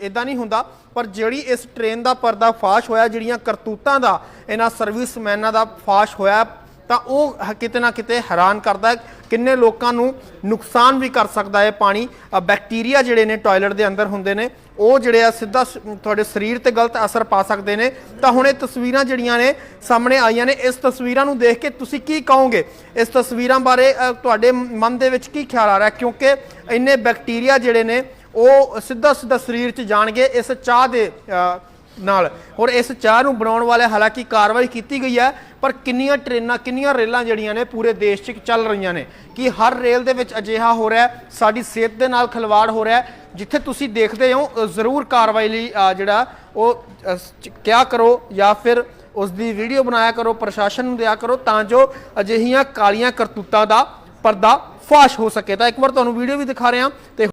ਇਦਾਂ ਨਹੀਂ ਹੁੰਦਾ, ਪਰ ਜਿਹੜੀ ਇਸ ਟ੍ਰੇਨ ਦਾ ਪਰਦਾ ਫਾਸ਼ ਹੋਇਆ, ਜਿਹੜੀਆਂ ਕਰਤੂਤਾਂ ਦਾ, ਇਹਨਾਂ ਸਰਵਿਸਮੈਨਾਂ ਦਾ ਫਾਸ਼ ਹੋਇਆ, ਤਾਂ ਉਹ ਕਿਤੇ ਨਾ ਕਿਤੇ ਹੈਰਾਨ ਕਰਦਾ ਕਿੰਨੇ ਲੋਕਾਂ ਨੂੰ ਨੁਕਸਾਨ ਵੀ ਕਰ ਸਕਦਾ ਹੈ ਪਾਣੀ। ਬੈਕਟੀਰੀਆ ਜਿਹੜੇ ਨੇ ਟਾਇਲਟ ਦੇ ਅੰਦਰ ਹੁੰਦੇ ਨੇ, ਉਹ ਜਿਹੜੇ ਆ ਸਿੱਧਾ ਸ- ਤੁਹਾਡੇ ਸਰੀਰ ਤੇ ਗਲਤ ਅਸਰ ਪਾ ਸਕਦੇ ਨੇ। ਤਾਂ ਹੁਣ ਇਹ ਤਸਵੀਰਾਂ ਜਿਹੜੀਆਂ ਨੇ ਸਾਹਮਣੇ ਆਈਆਂ ਨੇ, ਇਸ ਤਸਵੀਰਾਂ ਨੂੰ ਦੇਖ ਕੇ ਤੁਸੀਂ ਕੀ ਕਹੋਗੇ? ਇਸ ਤਸਵੀਰਾਂ ਬਾਰੇ ਤੁਹਾਡੇ ਮਨ ਦੇ ਵਿੱਚ ਕੀ ਖਿਆਲ ਆ ਰਿਹਾ? ਕਿਉਂਕਿ ਇੰਨੇ ਬੈਕਟੀਰੀਆ ਜਿਹੜੇ ਨੇ ਉਹ ਸਿੱਧਾ ਸਿੱਧਾ ਸਰੀਰ 'ਚ ਜਾਣਗੇ ਇਸ ਚਾਹ ਦੇ ਨਾਲ। ਔਰ ਇਸ ਚਾਹ ਨੂੰ ਬਣਾਉਣ ਵਾਲੇ ਹਾਲਾਂਕਿ ਕਾਰਵਾਈ ਕੀਤੀ ਗਈ ਹੈ ਪਰ ਕਿੰਨੀਆਂ ਟ੍ਰੇਨਾਂ ਕਿੰਨੀਆਂ ਰੇਲਾਂ ਜਿਹੜੀਆਂ ਨੇ ਪੂਰੇ ਦੇਸ਼ 'ਚ ਚੱਲ ਰਹੀਆਂ ਨੇ ਕਿ ਹਰ ਰੇਲ ਦੇ ਵਿੱਚ ਅਜਿਹਾ ਹੋ ਰਿਹਾ ਸਾਡੀ ਸਿਹਤ ਦੇ ਨਾਲ ਖਿਲਵਾੜ ਹੋ ਰਿਹਾ ਜਿੱਥੇ ਤੁਸੀਂ ਦੇਖਦੇ ਹੋ ਜ਼ਰੂਰ ਕਾਰਵਾਈ ਲਈ ਜਿਹੜਾ ਉਹ ਅ, ਕਿਆ ਕਰੋ ਜਾਂ ਫਿਰ ਉਸ ਦੀ ਵੀਡੀਓ ਬਣਾਇਆ ਕਰੋ ਪ੍ਰਸ਼ਾਸਨ ਨੂੰ ਦਿਆ ਕਰੋ ਤਾਂ ਜੋ ਅਜਿਹੀਆਂ ਕਾਲੀਆਂ ਕਰਤੂਤਾਂ ਦਾ ਪਰਦਾ ਫਾਸ਼ ਹੋ ਸਕੇ। ਤਾਂ ਇੱਕ ਵਾਰ ਤੁਹਾਨੂੰ ਵੀਡੀਓ ਵੀ ਦਿਖਾ ਰਿਹਾ ਤੇ